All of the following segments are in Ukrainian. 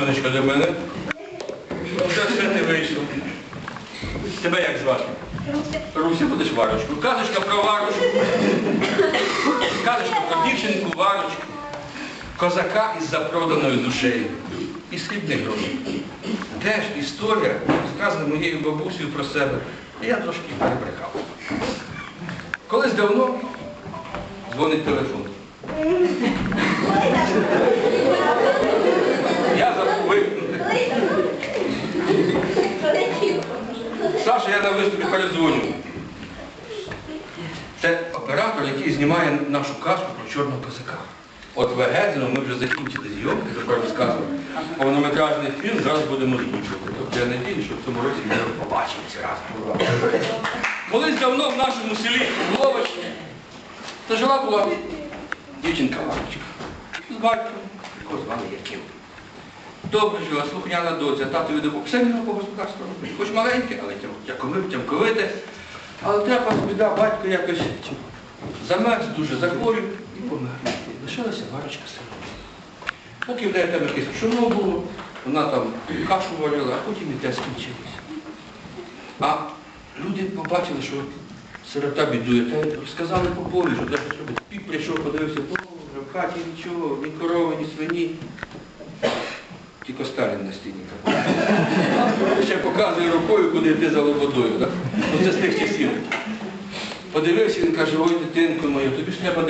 красунечка до мене. Вже все не вийшло. Тебе як звати? Руся будеш варочку. Казочка про варочку. Казочка про дівчинку варочку. Козака із запроданою душею. І срібних грошей. Теж історія, сказана моєю бабусею про себе. І я трошки перебрехав. Колись давно дзвонить телефон. Саша, я на виступі передзвоню. Це оператор, який знімає нашу казку про чорного козака. От в ми вже закінчили зйомки, тепер розказував. Повнометражний фільм зараз будемо озвучувати. Тобто я надію, що в цьому році ми його побачимося разом. Колись давно в нашому селі Лович, та жила була дівчинка Варочка. З батьком, якого звали Яким. Добре жила, слухняна доця, татові. Все міг по господарству робити. Хоч маленьке, але тям- тяковив, тямковите. Але трапилась біда, батько якось замерз дуже захворів і помер. Лишилася варочка сирою. Поки в неї там якесь пшоно було, вона там кашу варила, а потім і те скінчилося. А люди побачили, що сирота бідує, та сказали попові, що треба щось. Піп прийшов, подивився, вже в хаті нічого, ні корови, ні свині. Тільки Сталін на стіні. Ще показує рукою, куди йти за лободою. Так? Ну це з тих часів. Подивився, він каже, ой, дитинко моя, тобі ж треба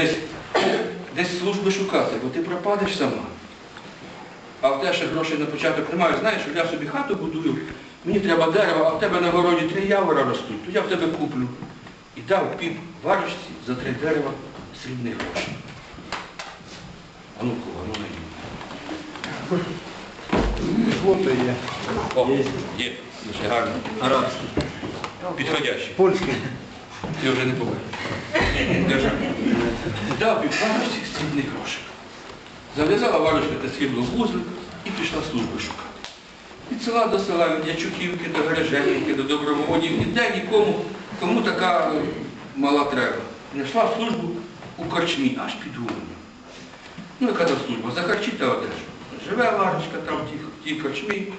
десь, служби шукати, бо ти пропадеш сама. А в тебе ще грошей на початок немає. Знаєш, я собі хату будую, мені треба дерево, а в тебе на городі три явора ростуть, то я в тебе куплю. І дав піп варочці за три дерева срібних грошей. А ну кого, ну найди. Фото є. О, є, дуже гарно. Арабський. Підходящий. Польський. Ти вже не побачиш. Держи. Дав півпарочці срібних грошей. Зав'язала варочка та срібло вузлик і пішла служби шукати. Від села до села, від Ячуківки до Береженівки, до Доброводів, ніде нікому, кому така е, мала треба. Знайшла службу у корчмі, аж під Уманом. Ну, яка там служба? За харчі та одежу. Живе Варочка там в тій, корчмі.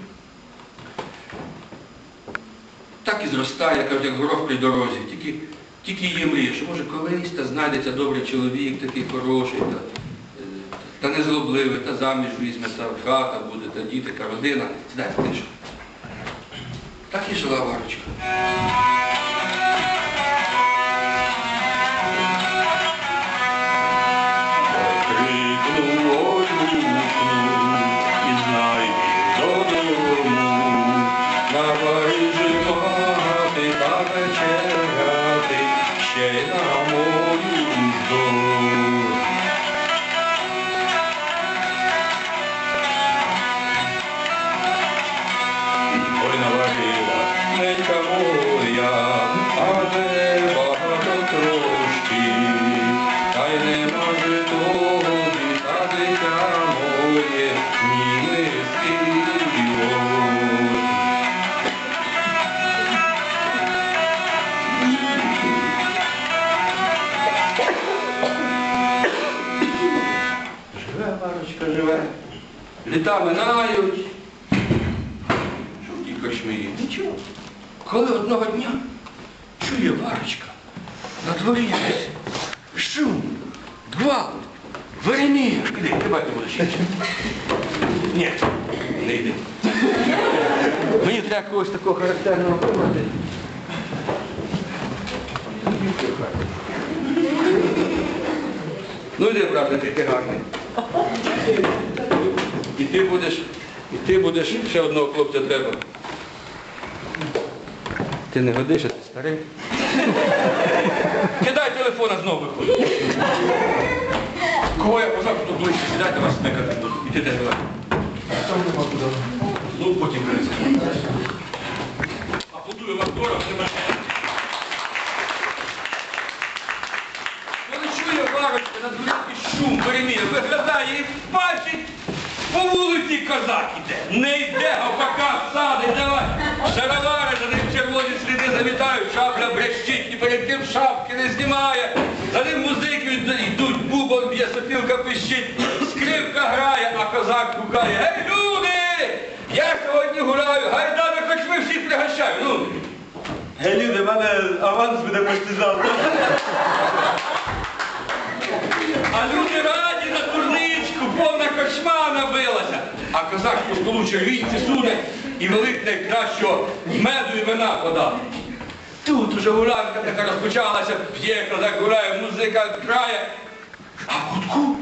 Так і зростає, кажуть, як горох при дорозі. Тільки, тільки є мрія, що може колись та знайдеться добрий чоловік, такий хороший, та, е, та незлобливий, та заміж візьме, та хата буде, та діти, та родина. Сідай, тишу. Так і жила Варочка. Літа минають. Що в тій? Нічого. Коли одного дня чує Варочка, на дворі якийсь шум, гвалт, веремія. Іди, ти будеш. Ні, не йди. Мені треба когось такого характерного вибрати. Ну йди, брате, ти гарний. І ти будеш, і ти будеш ще одного хлопця треба. Ти не годишся, ти старий. Кидай телефона знову виходить. Кого я позвав, то ближче, сідайте вас смикати буду. І ти де давай. Ну, потім принесе. А подую вам дорог, козак іде. Не йде, гопака садить, давай. Шаровари за ним червоні сліди замітають, шабля брещить, і перед тим шапки не знімає. За ним музики йдуть, бубон б'є, сопілка пищить, скрипка грає, а козак гукає. Гей, люди! Я сьогодні гуляю, гайдами хоч ви всіх пригощаю. Ну. Гей, люди, в мене аванс буде почти завтра. А люди раді корчма набилася. А козак по столу червінці суне і велить найкращого меду і вина подав. Тут уже гулянка така розпочалася, п'є, козак гуляє, музика грає. А в кутку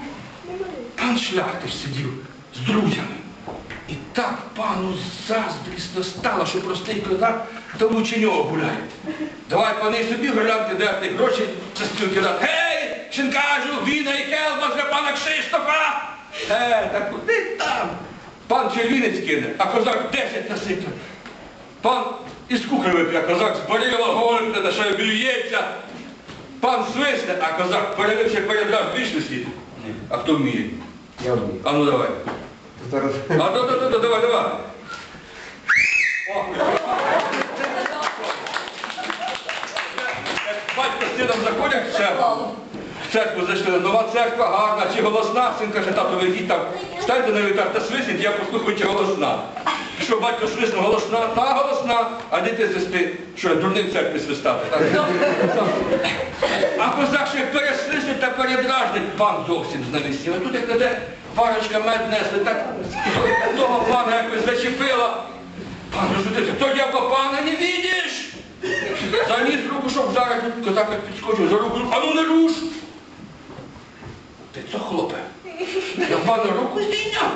пан шляхтич сидів з друзями. І так пану заздрісно стало, що простий козак тому чи нього гуляє. Давай пани собі гулянки дати гроші частинки дати. Гей, шинкажу, віна і келба для пана Кшиштофа. Е, та куди там? Пан червінець кине, а козак десять насипе. Пан із кухни вип'є, а козак з барила голубне, на що б'ється. Пан свисне, а козак перелився передрав вічності. А хто вміє? Я вмію. А ну давай. Зараз. А да, да, да, да, давай, давай. О. Батько з сином заходять в церкву. Зайшли. Нова церква гарна, чи голосна. Син каже, тато, ви йдіть там, станьте на вітар та свисніть, я послухаю, чи голосна. Що батько свиснув голосна, та голосна, а діти свисти, що дурним церкві свистати. А козак ще як пересвистить та передражнить, пан зовсім знавістів. А тут як де парочка мед несли, так того пана якось зачепила. Пан розсудився, то я по пана не видиш? Заніс руку, щоб вдарити, козак підскочив за руку, а ну не руш! Ти це хлопе? Я пана руку здійняв,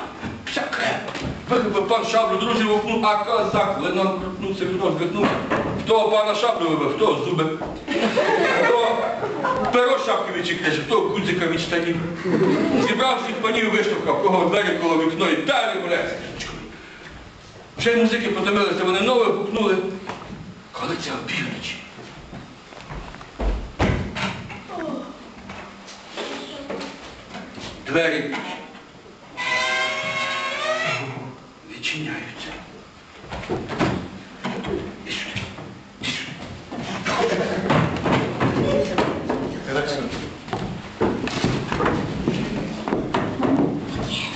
вся крепка. Вихопив пан шаблю, друзів вовкнув, а козак лином крутнувся, відно звикнув. Хто пана шаблю вибив, хто зуби, хто перо шапки відчекнеш, хто гудзика від штанів. Зібрав всіх панів, виштовхав, кого двері коло вікно і далі гуляється. Вже й музики потомилися, вони нове гукнули. Коли це опівночі. Двері відчиняються. Іди сюди. Іди сюди.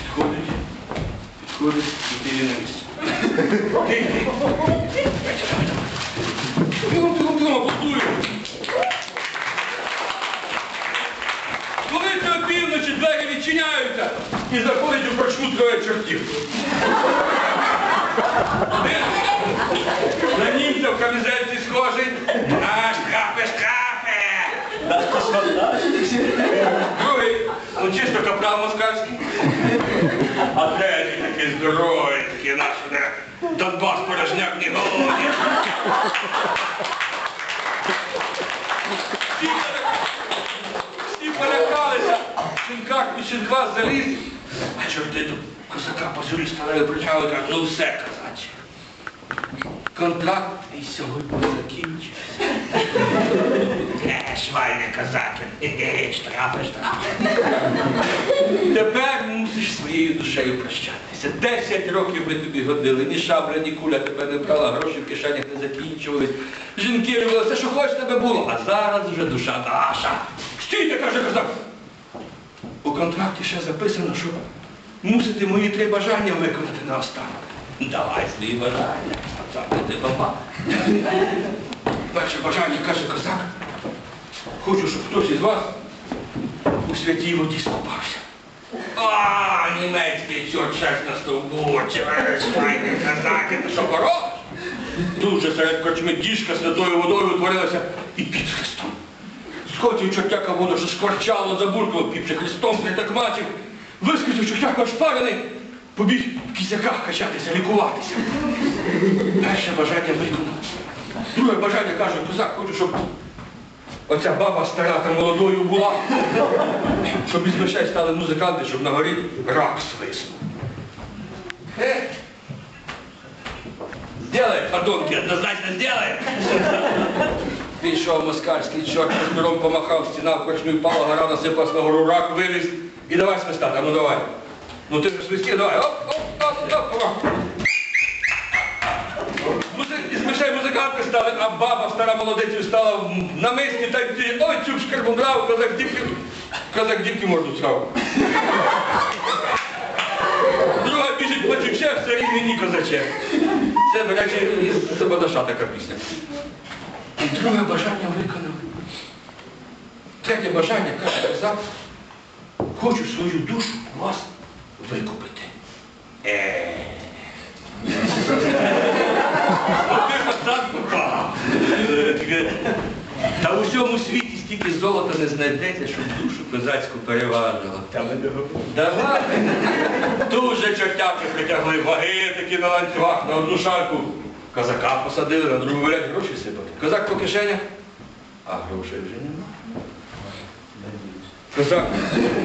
Підходить, підходить, і ти на місці. Ти, ти. Бігом, бігом, бігом, аплодуємо. Коли це опівночі двері відчиняються і заходить у корчму Один На німця в камізельці схожий. А, шкафе, шкафе. Другий, ну чисто капрал москальський. А третій такий здоровий, такий наш Донбас порожняк не голодний. Всі полякалися, в шинках під шинква заліз. А чорти тут козака стали причали, кажуть, ну все, козаче. Контракт і сьогодні закінчився. Е, швайне козаки, е, штрафи, штрафи. Тепер мусиш своєю душею прощатися. Десять років ми тобі годили, ні шабля, ні куля тебе не брала, гроші в кишенях не закінчувались. Жінки робили все, що хоч тебе було, а зараз вже душа наша. Стійте, каже козак. У контракті ще записано, що мусите мої три бажання виконати наостанок. Давай свої бажання, а це ти баба. Перше бажання, каже козак. Хочу, щоб хтось із вас у святій воді скупався. А, німецький чорт шесть на стовбу, чвайний казаки, ти що порог? Дуже серед корчми діжка святою водою утворилася і під Христом. Схотів чортяка воду, що скорчало, забуркало, піпче Христом притакмачив, вискочив чортяка шпарений, побіг в кізяках качатися, лікуватися. Перше бажання виконав. Друге бажання каже, козак, хочу, щоб Оця баба стара та молодою була, щоб із мишей стали музиканти, щоб на горі рак свиснув. Е? Сделай, подонки, однозначно сделай. Пішов москальський чорт, шнуром помахав, стіна в корчмі впала, гора насипалась на гору, рак виліз. І давай свистати, а ну давай. Ну ти ж свисти, давай. Оп, оп, оп, оп, оп. Музи- мишей музиканти стали, а баба стара молодицю стала на мисці та й ой, цю шкарбу брав, козак дівки, козак дівки морду схав. Друга біжить плачуче, все рівні ні козаче. Це, до речі, із Забадаша така пісня. І друге бажання виконав. Третє бажання, каже козак, хочу свою душу у вас викупити. Е. Та у всьому світі стільки золота не знайдеться, щоб душу козацьку переважило. Та ми Давай. Дуже чортяки притягли ваги такі на ланцюгах, на одну шарку. Козака посадили, на другу варять гроші сипати. Козак по кишенях, а грошей вже нема. Козак,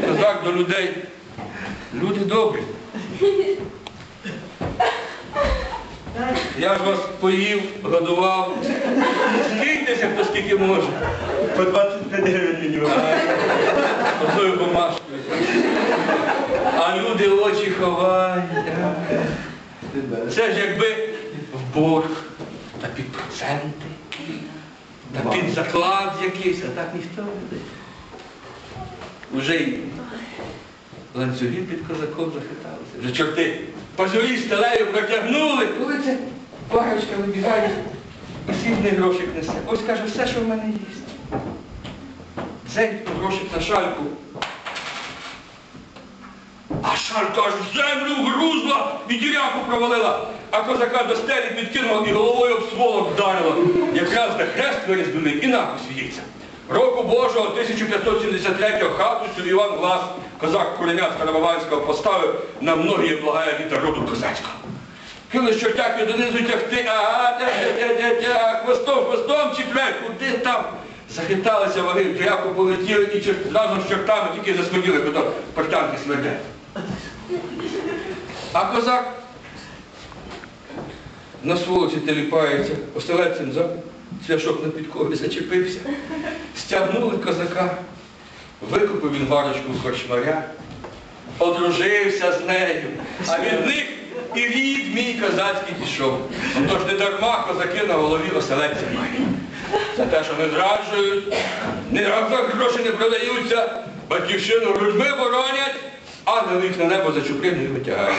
козак до людей. Люди добрі. Я ж вас поїв, годував. Скиньтеся, хто скільки може. По 25 гривень мені. Одною бумажкою. А люди очі ховають. Це ж якби в борг, та під проценти, та під заклад якийсь, а так ніхто не дає. Уже й ланцюги під козаком захиталися. Вже чорти пазурі стелею протягнули, коли це парочка вибігає, і срібний грошик несе. Ось каже, все, що в мене є. Цей грошик на шальку. А шалька аж в землю грузла і діряку провалила, а козака до стелі підкинула і головою об сволок вдарила. Якраз де хрест вирізблений і напис в'ється. Року Божого 1573-го хату сюди Іван Глас, козак Куреня Старобаванського, поставив на многі благая віта роду козацького. Кили чортяки донизу тягти, ага, тя-тя-тя-тя, хвостом, хвостом чіпляй, куди там? Захиталися ваги, в полетіли і чор- разом з чортами тільки засмоділи, куди портянки смердять. А козак на сволоці теліпається, оселедцем за цвяшок на підкові зачепився. Стягнули козака, викупив він варочку з корчмаря, одружився з нею, а від них і рід мій козацький пішов. Тож не дарма козаки на голові оселедця мають. За те, що не зраджують, не за гроші не продаються, батьківщину грудьми боронять, ангели їх на небо за чуприну і витягають.